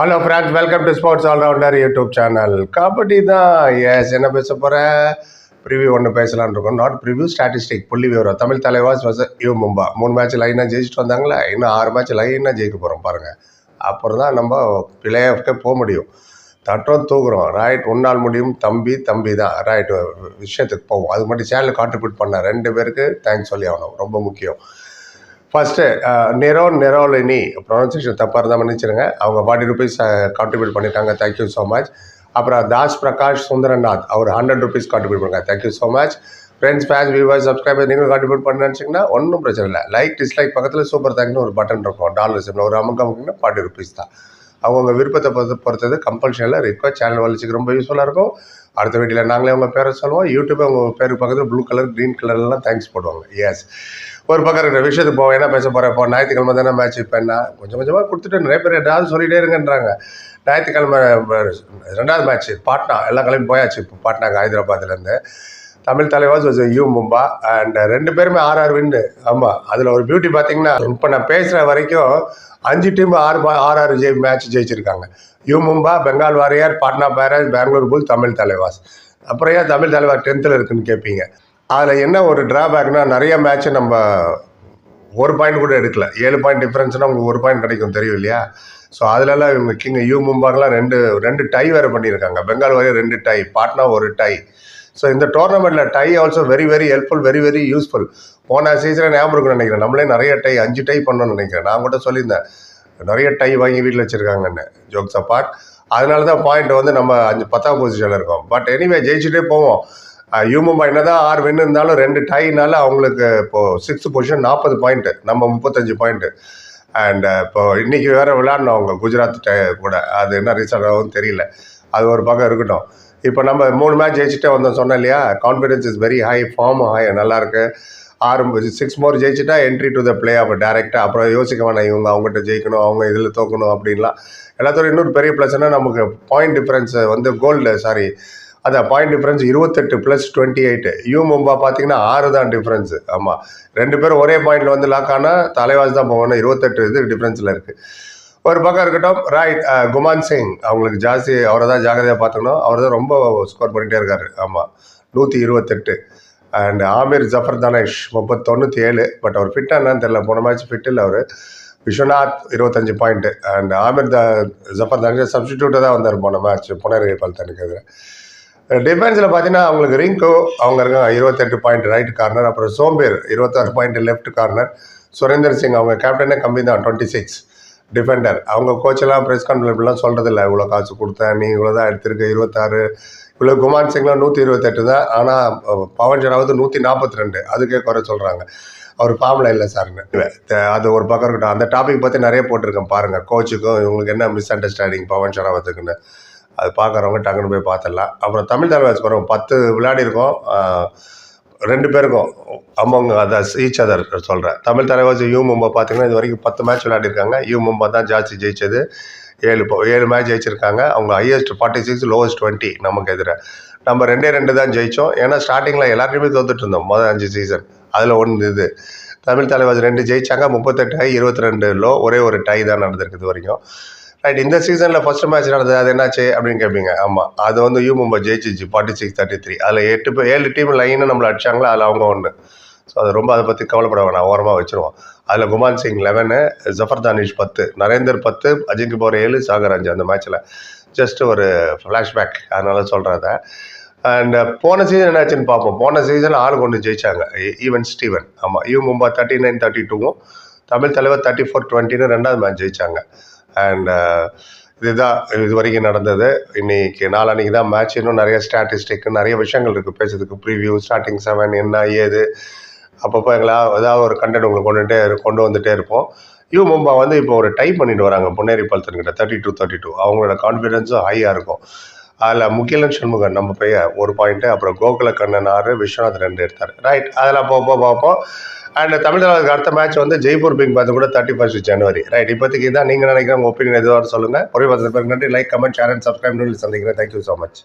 Hello friends welcome to sports allrounder YouTube channel kabaddi தான். S என்ன பேச போகிறேன் ப்ரிவியூ ஒன்று பேசலான் இருக்கோம். நாட் ப்ரிவியூ ஸ்டாட்டிஸ்டிக் புள்ளி விவரம். தமிழ் தலைவாஸ் வச யூ மும்பா. மூணு மேட்ச் லைனாக ஜெயிச்சுட்டு வந்தாங்களே? இன்னும் ஆறு மேட்ச் லைனாக ஜெயிக்க போகிறோம் பாருங்கள் அப்புறம் தான் நம்ம பிளே ஆஃப்க்கே போக முடியும். தட்டம் தூக்குறோம். ரைட் உன்னால் முடியும். தம்பி தம்பி தான். ரைட் விஷயத்துக்கு போவோம். அது மட்டும் சேனல் கான்ட்ரிபியூட் பண்ண. ரெண்டு பேருக்கு தேங்க்ஸ் சொல்லி ஆகணும். ரொம்ப முக்கியம். ஃபஸ்ட்டு நெரோ நெரோலினி ப்ரொனன்சியேஷன் தப்பாக இருந்தால் மன்னிச்சிருங்க. அவங்க ஃபார்ட்டி ருபீஸ் கான்ட்ரிபியூட் பண்ணிட்டாங்க தேங்க்யூ ஸோ மச் அப்புறம் தாஸ் பிரகாஷ் சுந்தரநாத் அவர் ஹண்ட்ரட் ருபீஸ் கான்ட்ரிபியூட் பண்ணுறாங்க thank you so much friends fans viewers subscriber நீங்களும் கான்ட்ரிபியூட் பண்ண நினச்சிங்கன்னா ஒன்றும் பிரச்சனை இல்லை. லைக் டிஸ்லைக் பக்கத்தில் சூப்பர் தேங்க்னு ஒரு பட்டன் இருக்கும். டாலர் சிம்பிள் ஒரு அமுக்கு அப்படின்னா ஃபார்ட்டி ருபீஸ் தான். அவங்கவுங்க விருப்பத்தை பொறுத்து பொறுத்தது கம்பல்ஷனில் ரிக்வஸ்ட் சேனல் வளர்ச்சிக்கு ரொம்ப யூஸ்ஃபுல்லாக இருக்கும். அடுத்த வீட்டில் நாங்களே உங்கள் பேரை சொல்லுவோம். யூடியூப் உங்கள் பேருக்கு பக்கத்தில் ப்ளூ கலர் க்ரீன் கலர்லாம் தேங்க்ஸ் போடுவாங்க. எஸ் ஒரு பக்கம் இருக்கிற விஷயத்துக்கு போவோம். என்ன பேச போகிறேன் இப்போ ஞாயிற்றுக்கிழமை தானே மேட்ச் இப்போ என்ன? கொஞ்சம் கொஞ்சமாக கொடுத்துட்டு நிறைய பேர் ஏதாவது சொல்லிகிட்டே இருங்கன்றாங்க. ஞாயிற்றுக்கிழமை ரெண்டாவது மேட்ச் பாட்னா எல்லாம் கிளம்பி போயாச்சு. இப்போ பாட்னாங்க ஹைதராபாத்லேருந்து தமிழ் தலைவாஸ் வாஸ் யூ மும்பா அண்ட் ரெண்டு பேருமே ஆறு ஆறு வின்னு ஆமாம் அதில் ஒரு பியூட்டி பார்த்தீங்கன்னா இப்போ நான் பேசுகிற வரைக்கும் அஞ்சு டீம் ஆறு ஆறு ஆறு ஜெய் மேட்ச் ஜெயிச்சிருக்காங்க. U Mumba Bengal warrior Patna pirates Bengaluru bull Tamil Thalaivas அப்புறம் ஏன் தமிழ் தலைவர் டென்த்தில் இருக்குன்னு கேட்பீங்க அதில் என்ன ஒரு டிராபேக்னா நிறைய மேட்ச்சு நம்ம ஒரு பாயிண்ட் கூட எடுக்கல. ஏழு பாயிண்ட் டிஃப்ரென்ஸ்னால் உங்களுக்கு ஒரு பாயிண்ட் கிடைக்கும் தெரியும் இல்லையா? ஸோ அதிலலாம் இவங்க கிங் யூ மும்பாக்கெலாம் ரெண்டு ரெண்டு டை வேறு பண்ணியிருக்காங்க. பெங்கால் வரையும் ரெண்டு டை பாட்னா ஒரு டை ஸோ இந்த டோர்னமெண்ட்டில் tie also very very helpful very very useful போன சீசனில் ஞாபகம் இருக்குன்னு நினைக்கிறேன். நம்மளே நிறைய டை அஞ்சு டை பண்ணணும்னு நினைக்கிறேன். நான் கூட சொல்லியிருந்தேன். நிறைய டை வாங்கி வீட்டில் வச்சுருக்காங்கன்னு ஜோக்ஸ் அப்பார்ட் அதனால தான் பாயிண்ட் வந்து நம்ம அஞ்சு பத்தாம் பொசிஷனில் இருக்கோம். பட் எனிவே ஜெயிச்சுட்டே போவோம். யூமும்பா என்ன தான் ஆறு வின் இருந்தாலும் ரெண்டு டைனால அவங்களுக்கு இப்போது சிக்ஸ்த் பொசிஷன் நாற்பது பாயிண்ட்டு நம்ம முப்பத்தஞ்சு பாயிண்ட்டு அண்ட் இப்போ இன்னைக்கு வேறு விளாட்ணும் அவங்க குஜராத் டை- கூட. அது என்ன ரீசல்ட் ஆகும் தெரியல. அது ஒரு பக்கம் இருக்கட்டும். இப்போ நம்ம மூணு மேட்ச் ஜெயிச்சுட்டே வந்தோம் சொன்னோம் இல்லையா? Confidence is very high form high நல்லாயிருக்கு ஆறு six more ஜெயிச்சுட்டா entry to the play off டேரெக்டாக அப்புறம் யோசிக்க வேணாம் இவங்க அவங்ககிட்ட ஜெயிக்கணும் அவங்க இதில் தோக்கணும் அப்படின்லாம். எல்லாத்தோட இன்னொரு பெரிய ப்ளஸ்னா நமக்கு பாயிண்ட் டிஃப்ரென்ஸ் வந்து கோல்டு சாரி அதான் பாயிண்ட் டிஃப்ரென்ஸ் இருபத்தெட்டு plus twenty eight U Mumba பார்த்தீங்கன்னா ஆறு தான் டிஃப்ரென்ஸு ஆமாம் ரெண்டு பேரும் ஒரே பாயிண்டில் வந்து லாக் ஆனால் தலைவாசி தான் போகணும். இருபத்தெட்டு இது டிஃப்ரென்ஸில் இருக்குது ஒரு பக்கம் இருக்கட்டும் ரைட் குமான் சிங் அவங்களுக்கு ஜாஸ்தி அவரை தான் ஜாகிரதையாக பார்த்துக்கணும். அவர் தான் ரொம்ப ஸ்கோர் பண்ணிகிட்டே இருக்காரு. ஆமாம் நூற்றி இருபத்தெட்டு. அண்ட் ஆமீர் ஜஃபர் தனேஷ் முப்பத்தி தொண்ணூற்றி ஏழு. பட் அவர் ஃபிட்டாக என்னன்னு தெரியல. போன மேட்ச் ஃபிட் இல்லை அவர். விஸ்வநாத் இருபத்தஞ்சு பாயிண்ட்டு அண்ட் ஆமீர் த ஜஃபர் தனேஷ் சப்ஸ்டிடியூட்டாக தான் வந்தார் போன மேட்ச் புனரே பல்தனுக்கு எதிராக டிஃபென்ஸில் பார்த்தீங்கன்னா அவங்களுக்கு ரிங்கோ அவங்க இருக்காங்க இருபத்தெட்டு பாயிண்ட் ரைட் கார்னர் அப்புறம் சோம்பேர் இருபத்தாறு point left corner Surender Singh அவங்க கேப்டனே கம்மி தான் டுவெண்ட்டி சிக்ஸ் டிஃபெண்டர் அவங்க கோச்செல்லாம் ப்ரெஸ் கான்ஃபரன்ஸ்லாம் சொல்கிறது இல்லை இவ்வளோ காசு கொடுத்தேன் நீ இவ்வளோ தான் எடுத்திருக்க இருபத்தாறு. இவ்வளோ குமான் சிங்லாம் நூற்றி இருபத்தெட்டு தான் ஆனால் பவன் ஜனாவது நூற்றி நாற்பத்தி ரெண்டு அதுக்கே குறை சொல்கிறாங்க அவர் ஃபார்மில் இல்லை சார்னு. அது ஒரு பக்கம் இருக்கட்டும். அந்த டாபிக் பற்றி நிறைய போட்டிருக்கேன் பாருங்கள் கோச்சுக்கும் இவங்களுக்கு என்ன மிஸ் அண்டர்ஸ்டாண்டிங் பவன் ஷராவத்துக்குன்னு அது பார்க்குறவங்க டக்குன்னு போய் பார்த்துடலாம். அப்புறம் தமிழ் தலைவாஸ் வரும் பத்து விளையாடி இருக்கோம். ரெண்டு பேருக்கும் அமௌங்க அதான் ஈச் அதர் சொல்கிறேன் தமிழ் தலைவாஸ் யூ மும்பை பார்த்தீங்கன்னா இது வரைக்கும் பத்து மேட்ச் விளையாடிருக்காங்க. யூ மும்பை தான் ஜாஸ்தி ஜெயிச்சது. ஏழு ஏழு மேட்ச் ஜெயிச்சிருக்காங்க. அவங்க highest forty six lowest twenty நமக்கு எதிராக நம்ம ரெண்டே ரெண்டு தான் ஜெயித்தோம் ஏன்னா ஸ்டார்டிங்கில் எல்லாருமே தோத்துட்டு இருந்தோம் முதல் அஞ்சு சீசன் அதில் ஒன்று இது. தமிழ் தலைவாஸ் ரெண்டு ஜெயித்தாங்க முப்பத்தெட்டு ஹை இருபத்தி ரெண்டு லோ ஒரே ஒரு டை தான் நடந்திருக்கு இது வரைக்கும். ரைட் இந்த சீசனில் ஃபர்ஸ்ட் மேட்ச் நடந்தது அது என்னாச்சு அப்படின்னு கேட்பீங்க ஆமாம் அது வந்து யூ மும்பை ஜெயிச்சிச்சு ஃபார்ட்டி சிக்ஸ் தேர்ட்டி த்ரீ அதில் எட்டு பேர் ஏழு டீம் லைன்னு நம்மளை அடிச்சாங்களா அதில் அவங்க ஒன்று ஸோ அது ரொம்ப அதை பற்றி கவலைப்பட வேணாம் ஓரமாக வச்சுருவோம். அதில் குமான் சிங் லெவனு ஜஃபர் தானிஷ் பத்து நரேந்தர் பத்து அஜிங்க் போகிற ஏழு சாகர் அஞ்சு அந்த மேட்ச்சில் ஜஸ்ட் ஒரு ஃப்ளாஷ்பேக் அதனால சொல்கிறத அண்ட் போன சீசன் என்னாச்சுன்னு பார்ப்போம். போன சீசன் ஆள் கொண்டு ஜெயிச்சாங்க ஈவன் ஸ்டீவன் ஆமாம் U Mumba thirty nine thirty டூவும் தமிழ் தலைவர் தேர்ட்டி ஃபோர் டுவெண்ட்டின்னு ரெண்டாவது மேட்ச் ஜெயிச்சாங்க. அண்ட் uh, இதுதான் இது வரைக்கும் நடந்தது. இன்னைக்கு நாளான்னைக்கு தான் மேட்ச் இன்னும் நிறைய ஸ்டாட்டிஸ்டிக் நிறைய விஷயங்கள் இருக்குது பேசுறதுக்கு ப்ரீவியூ ஸ்டார்டிங் செவன் என்ன ஏது. அப்பப்போ எங்களா ஏதாவது ஒரு கண்டென்ட் உங்களுக்கு கொண்டுகிட்டே கொண்டு வந்துகிட்டே இருப்போம். யூ மும்பா வந்து இப்போ ஒரு டைப் பண்ணிட்டு வராங்க. பொன்னேரி பல்தன்கிட்ட தேர்ட்டி டூ தேர்ட்டி டூ அவங்களோட கான்ஃபிடென்ஸும் ஹையாக இருக்கும். அதில் முகிலன் சண்முகன் நம்ம பையன் ஒரு பாயிண்ட்டு அப்புறம் கோகுல கண்ணன் ஆறு விஸ்வநாத் ரெண்டு எடுத்தார். ரைட் அதெல்லாம் போக பார்ப்போம் அண்ட் தமிழ்நாடுக்கு அடுத்த மேட்ச் வந்து ஜெய்ப்பூர் பிங் பார்த்து கூட தேர்ட்டி ஃபர்ஸ்ட் ஜனவரி ரைட் இப்போதைக்கு தான் நீங்கள் நினைக்கிற உங்கள் ஒப்பீனியன் எதுவாக சொல்லுங்கள் ஒரே பத்து பேருக்கு நன்றி. Like comment share and subscribe சந்திக்கிறேன். Thank you so much